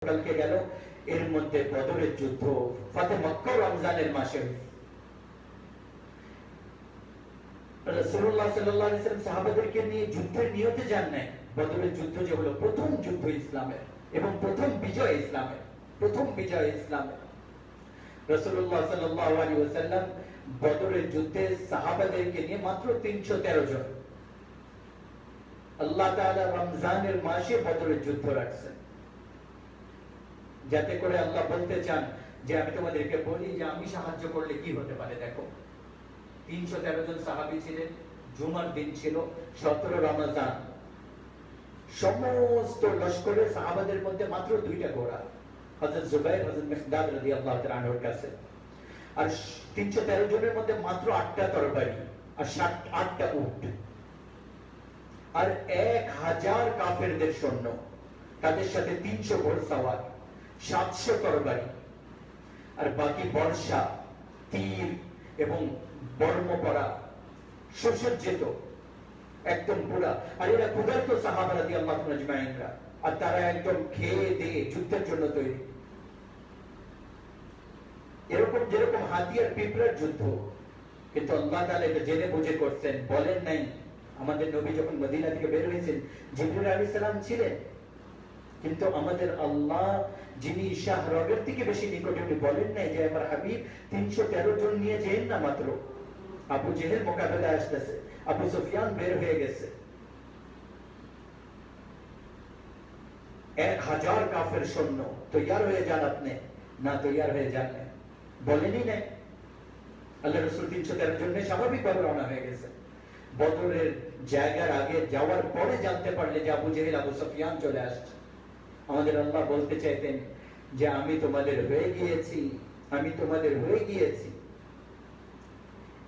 কালকে গেল, এর মধ্যে বদরের যুদ্ধ, ফাতে মক্কা রমজানের মাসে। নিয়ে মাত্র 313 জন। আল্লাহ রমজানের মাসে বদরের যুদ্ধ রাখছেন। যাতে করে আল্লাহ বলতে চান যে আমি তোমাদেরকে বলি যে আমি সাহায্য করলে কি হতে পারে, দেখো। তিনশো তেরো জন সাহাবি ছিলেন, জুমার দিন ছিল, সতেরো রমজান। সমস্ত লস্করের সাহাবাদের মধ্যে মাত্র দুইটা ঘোড়া হজরত জুবাইর হজরত মিসদাদ রাদি আল্লাহ কাছে। আর তিনশো তেরো জনের মধ্যে মাত্র আটটা তরবারি আর ষাট আটটা উট। আর এক হাজার কাফেরদের সৈন্য, তাদের সাথে তিনশো ঘোড় সাওয়ার। সাতশো তরবারি আর বাকি বর্ষা, তীর এবং বর্ম পরা সুসজ্জিত, একদম পুরা আর এরা ক্ষুধার্ত সাহাবারা দিয়ে আর তারা একদম খেয়ে দিয়ে যুদ্ধের জন্য তৈরি। এরকম যেরকম হাতিয়ার পিঁপড়ার যুদ্ধ, কিন্তু আল্লাহ তাআলা এটা জেনে বুঝে করছেন, বলেন নাই, আমাদের নবী যখন মদিনা থেকে বের হয়েছেন, জিবরুল আলাইহিস সালাম ছিলেন কিন্তু আমাদের আল্লাহ যিনি শাহ রবের থেকে বেশি নিকটে, উনি বলেন নাই যে আমার হাবিব তিনশো তেরো জন নিয়ে যেন না মাত্র। আবু জেহেল মোকাবেলায় আসতেছে। আবু সুফিয়ান বের হয়ে গেছে। এক হাজার কাফের সৈন্য, তৈয়ার হয়ে যান আপনি? না, তৈয়ার হয়ে যান না। বলেনই নাই। আল্লাহ রসুল তিনশো তেরো জন্য স্বাভাবিকভাবে রওনা হয়ে গেছে। বদরের জায়গার আগে যাওয়ার পরে জানতে পারলে যে আবু জেহেল, আবু সুফিয়ান চলে আসছে। আমাদের আল্লাহ বলতে চাইতেন যে আমি তোমাদের হয়ে গিয়েছি, আমি তোমাদের হয়ে গিয়েছি।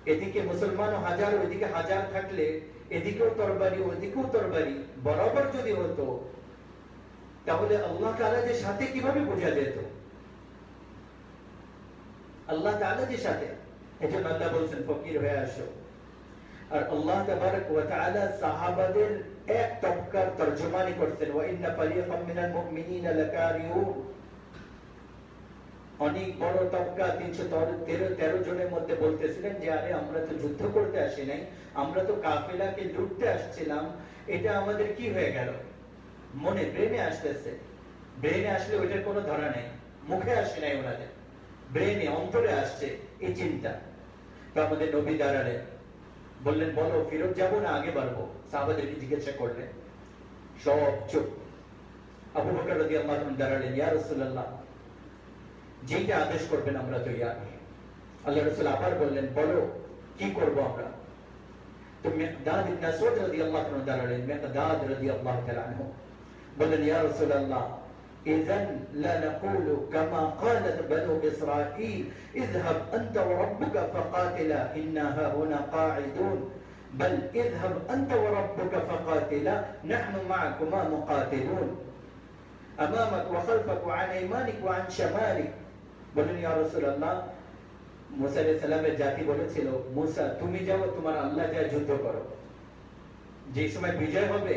এদিকে মুসলমান হাজার, ওইদিকে হাজার থাকলে এদিকেও তরবারি ওইদিকেও তরবারি, বরাবর যদি হতো, তাহলে আল্লাহ যে সাথে কীভাবে বোঝা যেত? আল্লাহ যে সাথে। এজন্য আল্লাহ বলছেন, ফকির হয়ে আসো। আর আল্লাহ তাবারক সাহাবাদের এক তবকার তরজমানি অনেক বড় তবকা তিনশো তেরো তেরো জনের মধ্যে বলতেছিলেন যে, আরে, আমরা তো যুদ্ধ করতে আসি নাই, আমরা তো কাফেলাকে লুটতে আসছিলাম। এটা আমাদের কি হয়ে গেল? মনে, ব্রেনে আসতেছে। ব্রেনে আসলে ওইটার কোনো ধরা নেই। মুখে আসে নাই ওনাদের। ব্রেনে, অন্তরে আসছে এই চিন্তা। তো আমাদের নবী দাঁড়ালেন। বললেন, বলো, ফেরত যাব না? আগে বাড়বো। সাহাবাদেরকে জিজ্ঞাসা করলেন, সব চুপ। আবু বকর রাদিয়াল্লাহু আনহু দাঁড়ালেন, ইয়া রাসূলুল্লাহ যেটা আদেশ করবেন আমরা তো ইয়ার আল্লাহ রাসূল আবার বললেন, বলো, কি করব আমরা? তো মিকদাদ ইবনে আসওয়াদ রাদিয়াল্লাহু আনহু দাঁড়ালেন, মিকদাদ রাদিয়াল্লাহু তাআলা আনহু বললেন, ইয়া রাসূলুল্লাহ إذا لا نقول كما قالت بنو إسرائيل اذهب أنت وربك فقاتلا إنا هنا قاعدون بل اذهب أنت وربك فقاتلا نحن معكما مقاتلون أمامك وخلفك وعن أيمانك وعن شمالك বলেন ইয়া রাসূলুল্লাহ মুসা আলাইহিস সালামের জাতি বলেছিল মুসা তুমি যাও তোমার আল্লাহ যা যুদ্ধ করো যে সময় বিজয় হবে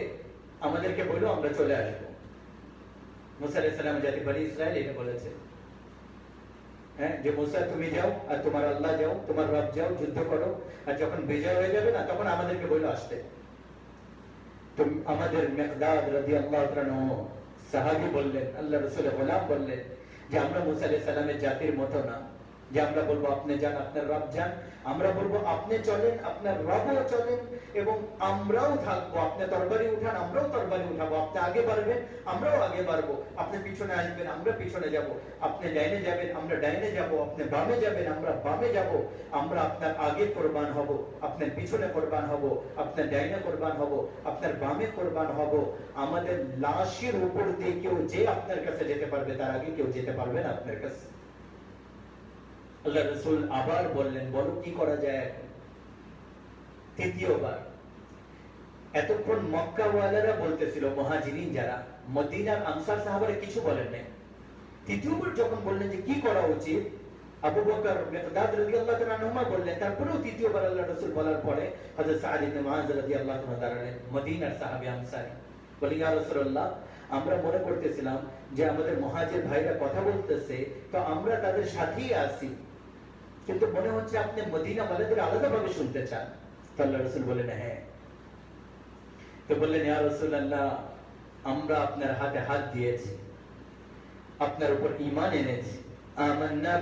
আমাদেরকে বলো আমরা চলে আসব জাতি বলি ইসরায়েল এটা বলেছে। হ্যাঁ যে মুসা, তুমি যাও, আর তোমার আল্লাহ যাও, তোমার রব যাও, যুদ্ধ করো, আর যখন বিজয় হয়ে যাবে না, তখন আমাদেরকে বলো আসতে। আমাদের মেকদাদ রাজি আল্লাহ সাহাবি বললেন আল্লাহ রসুল গোলাম বললেন যে, আমরা মুসা আলাইহিস সালামের জাতির মতো না। যে আমরা বলব আপনি যান, আপনার রব যান। আমরা বলব আপনি চলেন, আপনার রবও চলেন এবং আমরাও থাকব। আপনি তরবারি উঠান, আমরাও তরবারি উঠাবো। আপনি আগে বাড়বেন, আমরাও আগে বাড়বো। আপনি পিছনে আসবেন, আমরা পিছনে যাব। আপনি ডাইনে যাবেন, আমরা ডাইনে যাব। আপনি বামে যাবেন, আমরা বামে যাব। আমরা আপনার আগে কোরবান হব, আপনার পিছনে কোরবান হব, আপনার ডাইনে কোরবান হব, আপনার বামে কোরবান হব। আমাদের লাশের উপর দিয়ে কেউ যে আপনার কাছে যেতে পারবে, তার আগে কেউ যেতে পারবে না আপনার কাছে। আল্লাহ রসুল আবার বললেন, বলো কি করা যায় তৃতীয়বার, এতক্ষণ মক্কাওয়ালারা বলতেছিল, মহাজিরিন যারা, মদিনার আনসার সাহাবারা কিছু বলেন নাই। তৃতীয়বার যখন বললেন যে কি করা উচিত, আবু বকর, মিকদাদ বললেন, তারপরেও তৃতীয়বার আল্লাহ রাসূল বলার পরে মদিনার বলি, ইয়া আমরা মনে করতেছিলাম যে আমাদের মহাজের ভাইরা কথা বলতেছে, তো আমরা তাদের সাথেই আছি। কিন্তু মনে হচ্ছে আপনি মদিনা মালেদের আলাদা ভাবে শুনতে চান। তো আল্লাহ রসুল বলেন হ্যাঁ। তো বললেন, ইয়া রসুল আল্লাহ আমরা আপনার হাতে হাত দিয়েছি, আপনার উপর ইমান এনেছি। আমান্না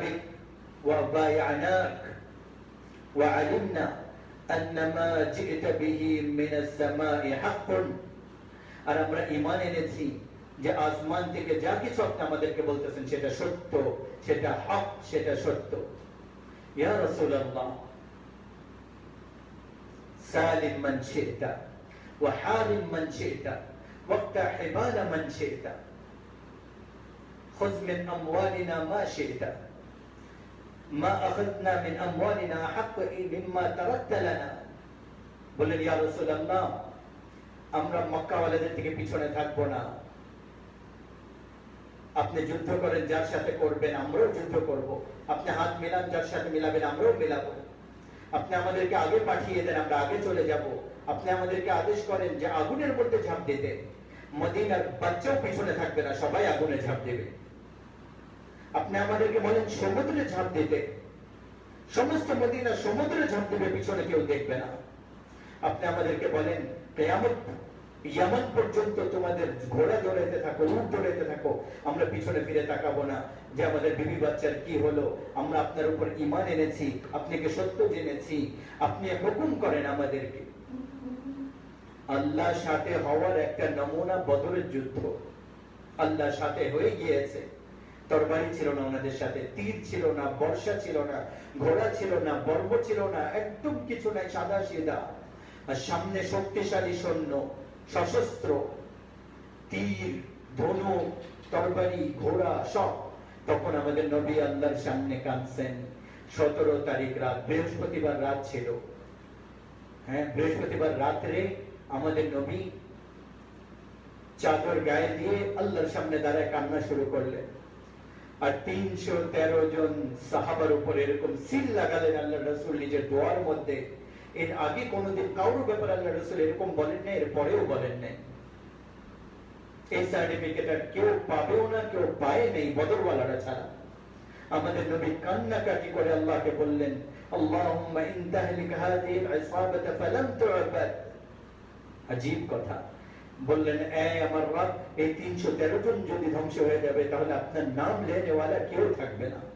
ওয়া বায়ানাক ওয়া আলিমনা আন্নামা জি'তা বিহি সামাই হাক্কুন। আর আমরা ইমান এনেছি যে আসমান থেকে যা কিছু আপনি আমাদেরকে বলতেছেন, সেটা সত্য, সেটা হক, সেটা সত্য। ইয়া রাসূলুল্লাহ সালিম মান শি'তা وحارم من شئت واقطع حبال من شئت خذ من أموالنا ما شئت ما أخذنا من أموالنا حق مما تركت لنا বললেন ইয়া রাসূলুল্লাহ আমরা মক্কাওয়ালাদের থেকে পিছনে থাকবো না আপনি যুদ্ধ করেন, যার সাথে করবেন আমরাও যুদ্ধ করব। আপনি হাত মেলান, যার সাথে মিলাবেন আমরাও মেলাবো। আপনি আমাদেরকে আগে পাঠিয়ে দেন, আমরা আগে চলে যাব। আপনি আমাদেরকে আদেশ করেন যে আগুনের মধ্যে ঝাঁপ দিতে মদিনার বাচ্চাও পিছনে থাকবে না, সবাই আগুনে ঝাঁপ দেবে। আপনি আমাদেরকে বলেন, সমুদ্রে ঝাঁপ দিতে সমস্ত মদিনা সমুদ্রে ঝাঁপ দেবে, পিছনে কেউ দেখবে না। আপনি আমাদেরকে বলেন, কেয়ামত ইয়ামান পর্যন্ত তোমাদের ঘোড়া দৌড়াইতে থাকো উঠ দৌড়াইতে থাকো, আমরা পিছনে ফিরে তাকাবো না। যে আমাদের বিবি বাচ্চার কি হলো, আমরা আপনার উপর ইমান এনেছি আপনাকে সত্য জেনেছি, আপনি হুকুম করেন আমাদেরকে। আল্লাহ সাথে হওয়ার একটা নমুনা বদরের যুদ্ধ। আল্লাহ সাথে হয়ে গিয়েছে। তরবারি ছিল না ওনাদের সাথে, তীর ছিল না, বর্ষা ছিল না, ঘোড়া ছিল না বর্ব ছিল না, একদম কিছু নাই, সাদা সিধা। আর সামনে শক্তিশালী সৈন্য সশস্ত্র, তীর, ধনু, তরবারি, ঘোড়া সব। তখন আমাদের নবী আল্লাহর সামনে কাঁদছেন। সতেরো তারিখ রাত, বৃহস্পতিবার রাত ছিল। হ্যাঁ বৃহস্পতিবার রাত্রে আমাদের নবী চাদর গায়ে দিয়ে আল্লাহর সামনে দাঁড়ায় কান্না শুরু করলেন। আর তিনশো তেরো জন সাহাবার উপর এরকম সিল লাগালেন আল্লাহ রসুল নিজের দোয়ার মধ্যে। এর আগে কোনোদিন কারোর ব্যাপারে আল্লাহ রসুল এরকম বলেন নাই, এর পরেও বলেন নাই। এই সার্টিফিকেট আর কেউ পাবেও না, কেউ পায় নেই, বদরওয়ালারা ছাড়া। আমাদের নবী কান্নাকাটি করে আল্লাহকে বললেন, আল্লাহুম্মা ইন তাহলিক হাযিহি আল-ইসাবাতা ফালাম তু'বাদ আজীব কথা। বললেন, এ আমার রব, এই 313 জন যদি ধ্বংস হয়ে যাবে, তাহলে আপনার নাম লেনেওয়ালা কেউ থাকবে না।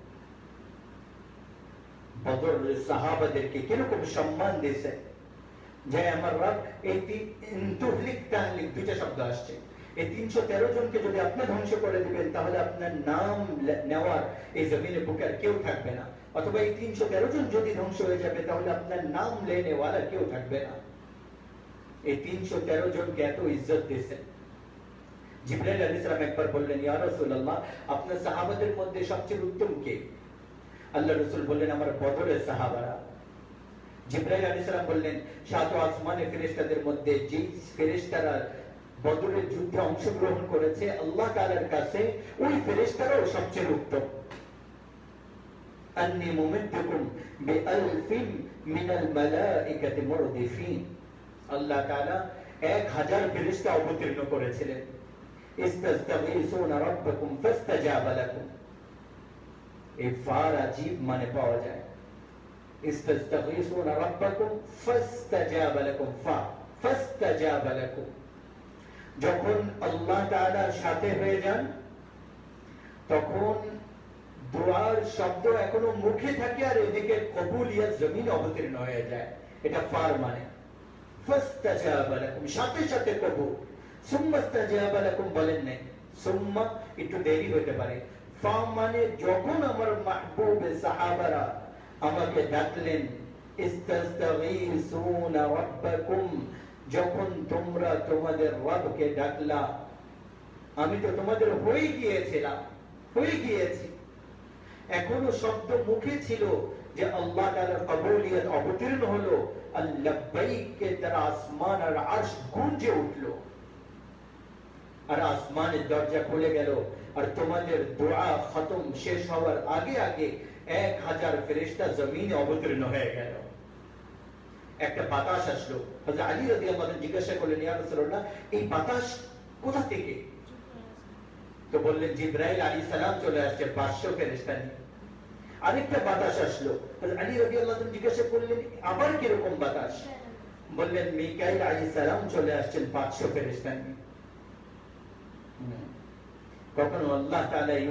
বদর সাহাবাদেরকে কীরকম সম্মান দিয়েছে? যে আমার রব এই দুইটা শব্দ আসছে। এই তিনশো তেরো জনকে যদি আপনি ধ্বংস করে দিবেন, তাহলে আপনার নাম নেওয়ার এই জমিনে বুকে আর কেউ থাকবে না। অথবা এই তিনশো তেরো জন যদি ধ্বংস হয়ে যাবে, তাহলে আপনার নাম লেনেওয়ালা কেউ থাকবে না। এই তিনশো তেরো জনকে এত ইজ্জত দিয়েছেন জিব্রাইল আলাইহিস সালাম একবার বললেন, ইয়া রাসূলুল্লাহ, আপনার সাহাবাদের মধ্যে সবচেয়ে উত্তম কে? আল্লাহ রসুল বললেন, আমার বদরের সাহাবারা। বললেন, সাত আসমানে মধ্যে বদরের যুদ্ধে অংশগ্রহণ করেছে, আল্লাহ তাআলার কাছে ওই সবচেয়ে উত্তম আল্লাহ তাআলা 1000 ফেরেশতা অবতীর্ণ করেছিলেন। রাব্বাকুম ফাস্তাজাবা লাকুম। আজীব মানে পাওয়া যায়। রাব্বাকুম ফাস্তাজাবা লাকুম ফা, ফাস্তাজাবা লাকুম। যখন আল্লাহ সাথে হয়ে যান, তখন দোয়ার শব্দ এখনও মুখে থাকে আর এদিকে কবুলিয়াত জমিন অবতীর্ণ হয়ে যায়। এটা ফার মানে। ফাস্তাজাবা লাকুম, সাথে সাথে কবুল। সুম্মাস্তাজাবা লাকুম বলেন নাই। সুম্মা একটু দেরি হতে পারে। মানে যখন আমার মাহবুব সাহাবারা আমাকে ডাকলেন, ইস্তাস্তাগীসুনা যখন তোমরা তোমাদের রবকে ডাকলা, আমি তো তোমাদের হয়ে গিয়েছিলাম, হয়ে গিয়েছি। এখনও শব্দ মুখে ছিল যে আল্লাহ তাআলার কবুলিয়ত অবতীর্ণ হলো। আল্লাহবাইকে তারা আসমান আর আরশ গুঞ্জে উঠল। আর আসমানের দরজা খুলে গেল। আর তোমাদের দোয়া খতম শেষ হওয়ার আগে আগে এক হাজার ফেরেস্তা জমিনে অবতীর্ণ হয়ে গেল। একটা বাতাস আসলো। আলী রাদিয়াল্লাহু আনহু জিজ্ঞাসা করলেন, ইয়া এই বাতাস কোথা থেকে? তো বললেন, জিব্রাইল আলী সালাম চলে আসছে পাঁচশো ফেরেস্তা নিয়ে। আরেকটা বাতাস আসলো। আলী রবি আল্লাহ জিজ্ঞাসা করলেন, আবার কীরকম বাতাস? বললেন, মিকাইল আলী সালাম চলে আসছেন পাঁচশো ফেরেস্তা নিয়ে। কখনো আল্লাহ তাআলা এই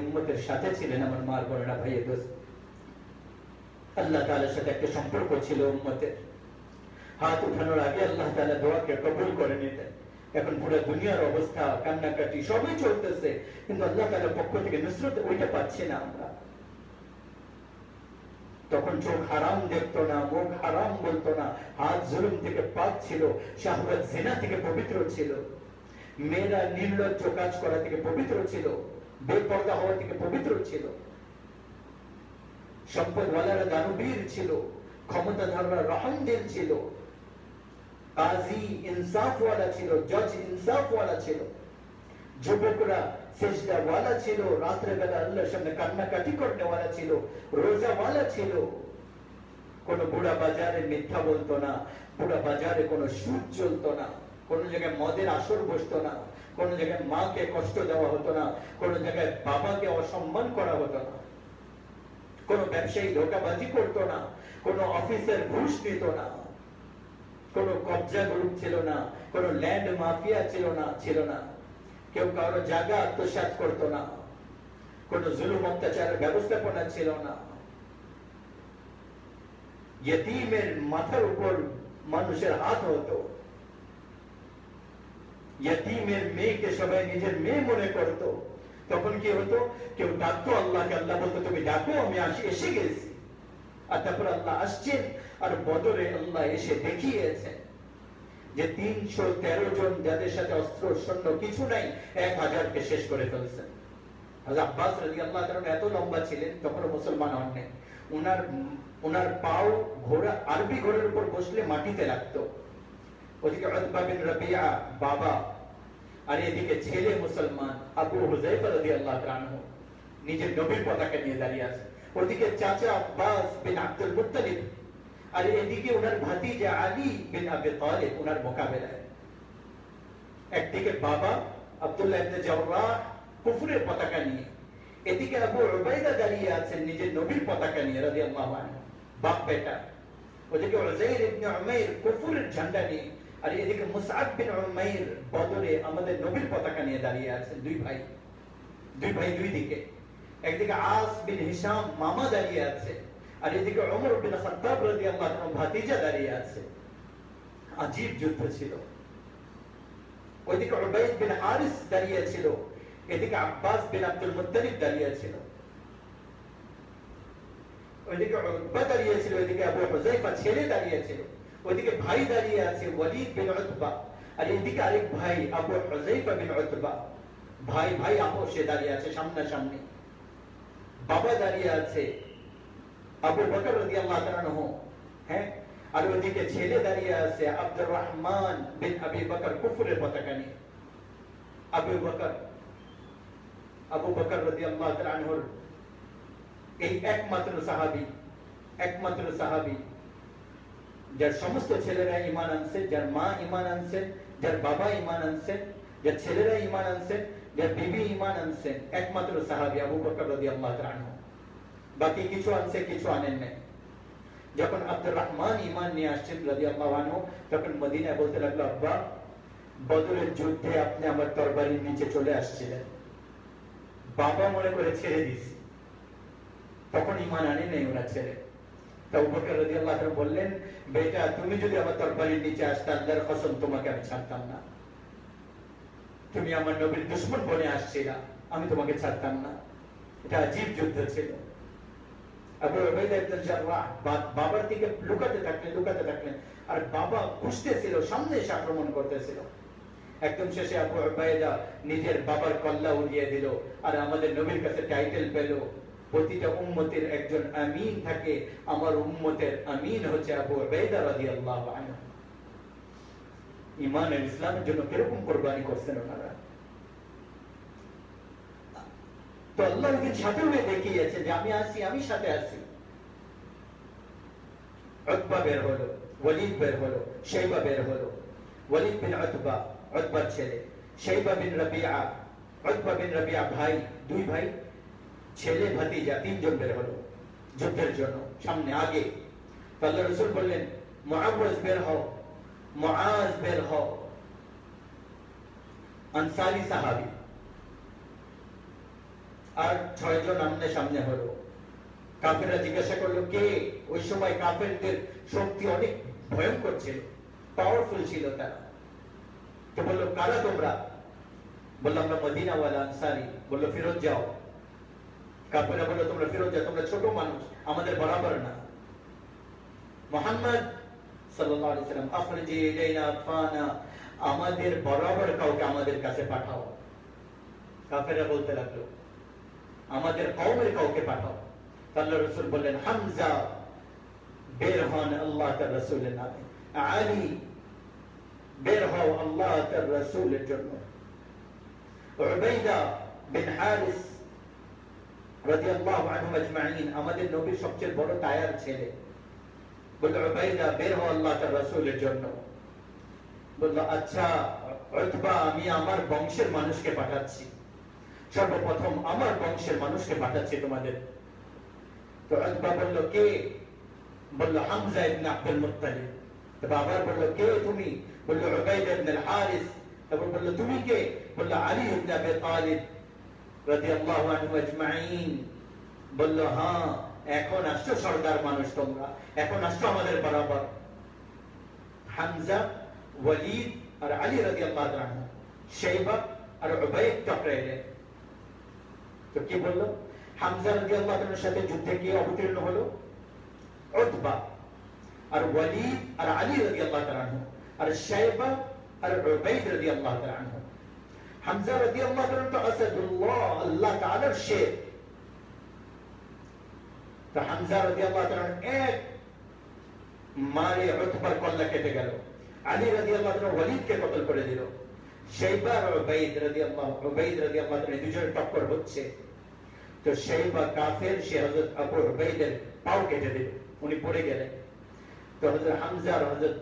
সাথে ছিলেন আমার মার ভাইয়ের দোস্ত। আল্লাহ তাআলার সাথে একটা সম্পর্ক ছিল হাত উঠানোর আগে আল্লাহ তাআলা দোয়াকে কবুল করে নিতেন। এখন পুরো দুনিয়ার অবস্থা, কান্নাকাটি সবই চলতেছে। কিন্তু আল্লাহ তাআলার পক্ষ থেকে নুসরত ওইটা পাচ্ছি না আমরা। তখন চোখ হারাম দেখতো না, মুখ হারাম বলতো না। হাত জুলুম থেকে পাক ছিল শাহবাজ জিনা থেকে পবিত্র ছিল। মেয়েরা নির্লজ্জ কাজ করা থেকে পবিত্র ছিল, বেপর্দা হওয়া থেকে পবিত্র ছিল। সম্পদওয়ালারা দানবীর ছিল, ক্ষমতাধররা রহমদিল ছিল। কাজী ইনসাফওয়ালা ছিল, জজ ইনসাফওয়ালা ছিল। যুবকরা সেজদাওয়ালা ছিল রাত্রে বেলা আল্লাহর সামনে কান্নাকাটি করনেওয়ালা ছিল, রোজাওয়ালা ছিল। কোন বুড়া বাজারে মিথ্যা বলতো না, বুড়া বাজারে কোনো সুদ চলতো না। কোন জায়গায় মদের আসর বসতো না, কোন জায়গায় মাকে কষ্ট দেওয়া হতো না, কোন জায়গায় বাবাকে অসম্মান করা হতো না। কোন ব্যবসায়ী ধোকাবাজি করতো না, কোন অফিসের ঘুষ নিত না, কোন কবজা গ্রুপ ছিল না, কোন ল্যান্ড মাফিয়া ছিল না ছিল না। কেউ কারও জায়গা আত্মসাৎ করতো না, কোন জুলুম অত্যাচারের ব্যবস্থাপনা ছিল না। মাথার উপর মানুষের হাত হতো। ইয়তীমের মেয়েকে সবাই নিজের মেয়ে মনে করত। তখন কি হতো? কেউ ডাকতো, আল্লাহকে আল্লাহ বলতো, তুমি ডাকো, আমি আসি। এসে গেছি। আর তারপর আল্লাহ আসছেন আর বদরে আল্লাহ এসে দেখিয়েছেন যে তিনশো তেরো জন যাদের সাথে অস্ত্র, সৈন্য কিছু নাই, এক হাজারকে শেষ করে ফেলছেন। আব্বাস রাদিয়াল্লাহু তাআলা এত লম্বা ছিলেন, তখনও মুসলমান হন নাই। উনার উনার পাও ঘোড়া, আরবি ঘোড়ার উপর বসলে মাটিতে লাগতো। ওদিকে উতবা বিন রাবিয়া বাবা, আর এদিকে ছেলে মুসলমান আবু হুজাইফা রাদিয়াল্লাহু তাআলা নিজের নবীর পতাকা নিয়ে দাঁড়িয়ে আছে। ওদিকে চাচা আব্বাস বিন আব্দুল মুত্তালিব, আর এদিকে ওনার ভাতিজা আলী বিন আবি তালিব, ওনার মোকাবেলায়। একদিকে বাবা আব্দুল্লাহ ইবনে জাওরাহ কুফরের পতাকা নিয়ে, এদিকে আবু উবাইদা দাঁড়িয়ে আছেন নিজের নবীর পতাকা নিয়ে রাদিয়াল্লাহু আনহু বাপ বেটা ওদিকে উযাইর ইবনে উমাইর কুফরের ঝান্ডা নিয়ে আর এদিকে মুসআব বিন উমাইর বদরে আমাদের নবীর পতাকা নিয়ে দাঁড়িয়ে আছেন দুই ভাই। দুই ভাই দুই দিকে। একদিকে আস বিন হিশাম মামা দাঁড়িয়ে আছে, আর এদিকে ওমর বিন খাত্তাব রাদিয়াল্লাহু আনহু ভাতিজা দাঁড়িয়ে আছে। আজীব যুদ্ধ ছিল। ওইদিকে উবাইদ বিন হারিস দাঁড়িয়ে ছিল, এদিকে আব্বাস বিন আব্দুল মুত্তালিব দাঁড়িয়ে ছিল। ওইদিকে উতবা দাঁড়িয়ে ছিল, ওইদিকে আবু হুজাইফা ছেলে দাঁড়িয়ে ছিল। ওইদিকে ভাই দাঁড়িয়ে আছে, ওয়ালিদ বিন উতবা। আর এদিকে আরেক ভাই, আবু হুজাইফা বিন উতবা। ভাই ভাই আপোষে দাঁড়িয়ে আছে সামনাসামনি। বাবা দাঁড়িয়ে আছে, আবু বকর রাদিয়াল্লাহু তাআলা আনহু। হ্যাঁ? আর ওদিকে ছেলে দাঁড়িয়ে আছে আব্দুর রহমান বিন আবি বকর, কুফরের পতাকা নিয়ে। আবু বকর আবু বকর রাদিয়াল্লাহু তাআলা আনহুর এই একমাত্র সাহাবী একমাত্র সাহাবী যার সমস্ত ছেলেরা ঈমান আনছে, যার মা ঈমান আনছে, যার বাবা ঈমান আনছে, যার ছেলেরা ঈমান আনছে, যার বিবি ঈমান আনছে, একমাত্র সাহাবী আবু বকর রাদিয়াল্লাহু বাকি কিছু আনছে, কিছু আনেন নাই। যখন আব্দুর রহমান ঈমান নিয়ে আসছেন রাদিয়াল্লাহু আনহু, তখন মদিনায় বলতে লাগল, আব্বা, বদরের যুদ্ধে আপনি আমার তরবারির নিচে চলে আসছিলেন। বাবা মনে করে ছেড়ে দিছি তখন ঈমান আনে নাই ওনার ছেলে তা বকর রাদিয়াল্লাহু আনহু বললেন, বেটা, তুমি যদি আমার তরবারির নিচে কসম, তোমাকে আমি ছাড়তাম না। তুমি আমার নবীর দুশ্মন বনে আসছিলা, আমি তোমাকে ছাড়তাম না। এটা আজীব যুদ্ধ ছিল। বাবার দিকে লুকাতে থাকলেন লুকাতে থাকলেন। আর বাবা খুঁজতেছিল, সামনে এসে আক্রমণ করতেছিল। একদম শেষে আবু নিজের বাবার কল্লা উড়িয়ে দিল, আর আমাদের নবীর কাছে টাইটেল পেল প্রতিটা উম্মতের একজন আমিন থাকে। আমার উম্মতের আমিন হচ্ছে আবু উবাইদা রাদিয়াল্লাহু আনহু। ইমান আর ইসলামের জন্য কীরকম কোরবানি করছেন ওনারা? তো আল্লাহ ওদিন সাথে হয়ে দেখিয়েছে যে আমি আসি আমি সাথে আসি উতবা বের হলো, ওয়ালিদ বের হলো, শাইবা বের হলো। ওয়ালিদ বিন উতবা, উতবার ছেলে। শাইবা বিন রাবিআ উতবা বিন রাবিয়া ভাই, দুই ভাই। ছেলে ভাতিজা তিনজন বের হলো যুদ্ধের জন্য, সামনে আগে। আল্লাহ রসুল বললেন, মুআওয়াজ বের হও, মুআজ বের হও। আনসারি সাহাবী। আর ছয়জন আমনে সামনে হলো। কাফেররা জিজ্ঞাসা করল, কে? ওই সময় কাফেরদের শক্তি অনেক ভয়ঙ্কর ছিল পাওয়ারফুল ছিল তারা। তো বলল, কারা তোমরা? বলল, আমরা মদিনাওয়ালা আনসারি। বলল, ফেরত যাও। কাফেররা বলল তোমরা ফেরত যাও, তোমরা ছোট মানুষ, আমাদের বরাবর না। মোহাম্মদ ফানা আমাদের বরাবর কাউকে আমাদের কাছে পাঠাও। কাফেররা বলতে লাগল, আমাদের কওমের কাউকে পাঠাও। রসুল বললেন, হামজা, বের হন আল্লাহ তার রসুলের নামে। আলী, বের হও আল্লাহ তার রসুলের জন্য। বিন হারিস রাদিয়াল্লাহু আনহু আজমাইন। আমাদের নবীর সবচেয়ে বড় তায়ার ছেলে। বলল, উবাইদা, বের হও আল্লাহ তার জন্য। বলল আচ্ছা উতবা, আমি আমার বংশের মানুষকে পাঠাচ্ছি। সর্বপ্রথম আমার বংশের মানুষকে পাঠাচ্ছি তোমাদের। তো উতবা বলল, কে? বলল, হামজা ইবনে আব্দুল মুত্তালিব। তবে আবার বলল, কে তুমি? বলল, উবাইদা ইবনে আল তারপর তুমি কে? বলল, আলী ইবনে আবি তালিব। রাদিয়াল্লাহু আনহু আজমাইন। বলল হ্যাঁ এখন আসছো সর্দার মানুষ তোমরা। এখন আসছো আমাদের বরাবর। হামজা, ওয়ালিদ আর আলী রাদিয়াল্লাহু আনহু। শাইবা আর উবাইদ টকরাইলেন তো কি বলল? হামজা রাদিয়াল্লাহু আনহুর সাথে যুদ্ধে কে অবতীর্ণ হলো উতবা আর ওয়ালিদ আর আলী রাদিয়াল্লাহু তাআলা আনহু। আর শাইবা আর উবাইদ রাদিয়াল্লাহু তাআলা আনহু। হামজা রাদিয়াল্লাহু তাআলা তো আসাদুল্লাহ আল্লাহ তাআলার শের। তো হামজা রাদিয়াল্লাহু তাআলা এক মারে উতবার কল্লা কেটে গেল। আলী রাদিয়াল্লাহু তাআলা ওয়ালিদকে কতল করে দিল। শাইবা আর উবাইদ রাদিয়াল্লাহু উবাইদ রাদিয়াল্লাহু তাআলা দুজনের টক্কর হচ্ছে। তো শাইবা কাফের, সে হযরত আবু উবাইদের পাও কেটে দিল। উনি পড়ে গেলেন। তো হযরত হামজা আর হযরত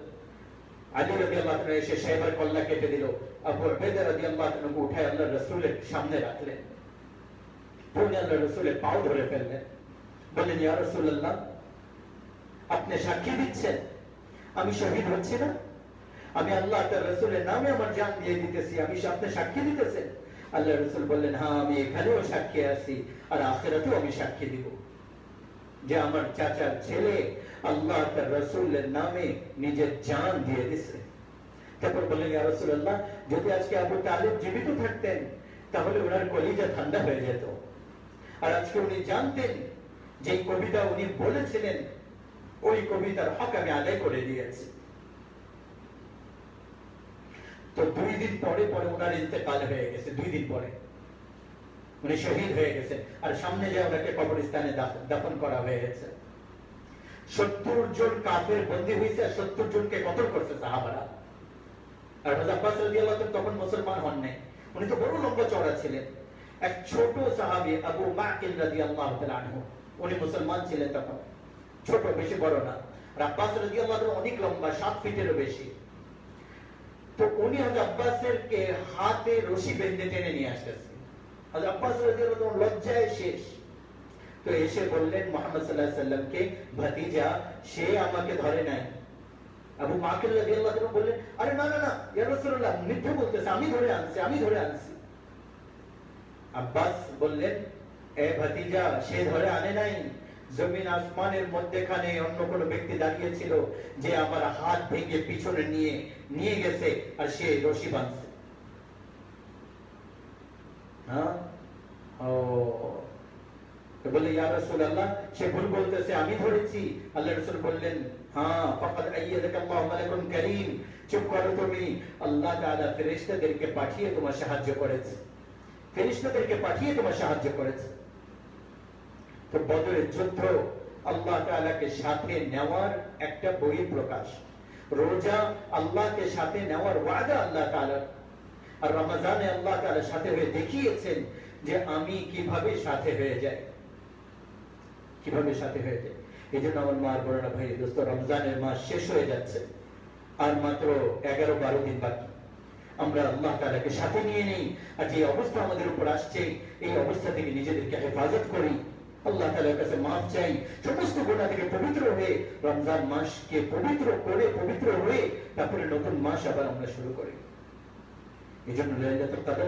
আপনি সাক্ষী দিচ্ছেন? আমি শহীদ হচ্ছি না। আমি আল্লাহ রসুলের নামে আমার জান দিয়ে দিতেছি। আমি আপনি সাক্ষী দিতেছেন আল্লাহ রসুল বললেন হ্যাঁ আমি এখানেও সাক্ষী আছি। আর আখেরাতেও আমি সাক্ষী দিব। যে আমার চাচার ছেলে আল্লাহ তার রসুলের নামে নিজের জান দিয়ে দিছে। তারপর বললেন ইয়া রাসূলুল্লাহ, যদি আজকে আবু তালিব জীবিত থাকতেন, তাহলে ওনার কলিজা ঠান্ডা হয়ে যেত। আর আজকে উনি জানতেন যে কবিতা উনি বলেছিলেন, ওই কবিতার হক আমি আদায় করে দিয়েছি। তো দুই দিন পরে পরে ওনার ইন্তেকাল হয়ে গেছে, দুই দিন পরে। উনি শহীদ হয়ে গেছেন আর সামনে যে ওনাকে কবরস্থানে দাফন করা হয়েছে। সত্তর জন কাফের বন্দী হয়েছে আর সত্তর জনকে কতল করছে সাহাবারা। আর তখন মুসলমান হন নাই। উনি তো বড় লম্বা ছিলেন। এক ছোট আবু মাকিল তাআলা উনি মুসলমান ছিলেন তখন। ছোট, বেশি বড় না। আর আব্বাস রাদিয়াল্লাহু অনেক লম্বা 7 ফিটেরও বেশি। তো উনি হযরত আব্বাসের কে হাতে রশি বেঁধে টেনে নিয়ে আসতেছে। আব্বাস লজ্জায় শেষ তো এসে বললেন মোহাম্মদ আলাইহি সাল্লামকে ভাতিজা সে আমাকে ধরে নাই। আবু তাআলা বললেন আরে না না না ইয়া রাসূলুল্লাহ মিথ্যা বলতেছে আমি ধরে আনছি আমি ধরে আনছি। আব্বাস বললেন এ ভাতিজা সে ধরে আনে নাই। জমিন আসমানের মধ্যেখানে অন্য কোন ব্যক্তি দাঁড়িয়েছিল যে আমার হাত ভেঙে পিছনে নিয়ে নিয়ে গেছে আর সে রশি বাঁধছে। হ্যাঁ? ও, তো বললে, ইয়া হ্যাঁ পাঠিয়ে তোমার সাহায্য করেছে। সাথে নেওয়ার একটা বই প্রকাশ রোজা আল্লাহকে সাথে নেওয়ার ওয়াদা আল্লাহ তাআলা আর রমজানে আল্লাহ তাআলা সাথে হয়ে দেখিয়েছেন যে আমি কীভাবে সাথে হয়ে যাই। কীভাবে সাথে হয়ে যায় এই জন্য আমার মার বড়রা ভাই, দোস্ত, রমজানের মাস শেষ হয়ে যাচ্ছে। আর মাত্র এগারো বারো দিন বাকি। আমরা আল্লাহ তাআলাকে সাথে নিয়ে নেই। আর যে অবস্থা আমাদের উপর আসছে, এই অবস্থা থেকে নিজেদেরকে হেফাজত করি। আল্লাহ তাআলার কাছে মাফ চাই। সমস্ত গুণা থেকে পবিত্র হয়ে, রমজান মাসকে পবিত্র করে, পবিত্র হয়ে তারপরে নতুন মাস আবার আমরা শুরু করি। এই জন্য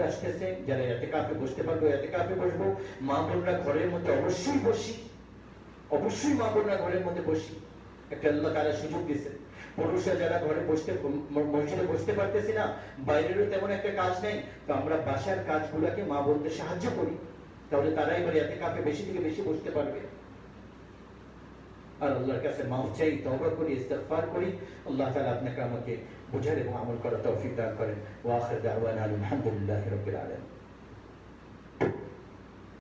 আসতেছে। যারা বসতে বসবো। ঘরের মধ্যে অবশ্যই বসি। অবশ্যই ঘরের মধ্যে বসি। একটা আল্লাহ তারা সুযোগ দিয়েছে। পুরুষরা যারা ঘরে বসতে মসজিদে বসতে পারতেছি না, বাইরেরও তেমন একটা কাজ নেই। তো আমরা বাসার কাজগুলোকে মা বোনদের সাহায্য করি। তাহলে তারা এবার এতে কাপে বেশি থেকে বেশি বসতে পারবে। আর আল্লাহর কাছে মাফ চাই, তওবা করি, ইস্তেগফার করি। আল্লাহ তাআলা আপনাকে আমাকে বুঝার এবং আমল করার তৌফিক দান করেন। ওয়া আখির দাওয়ানা আলহামদুলিল্লাহি রাব্বিল আলামিন।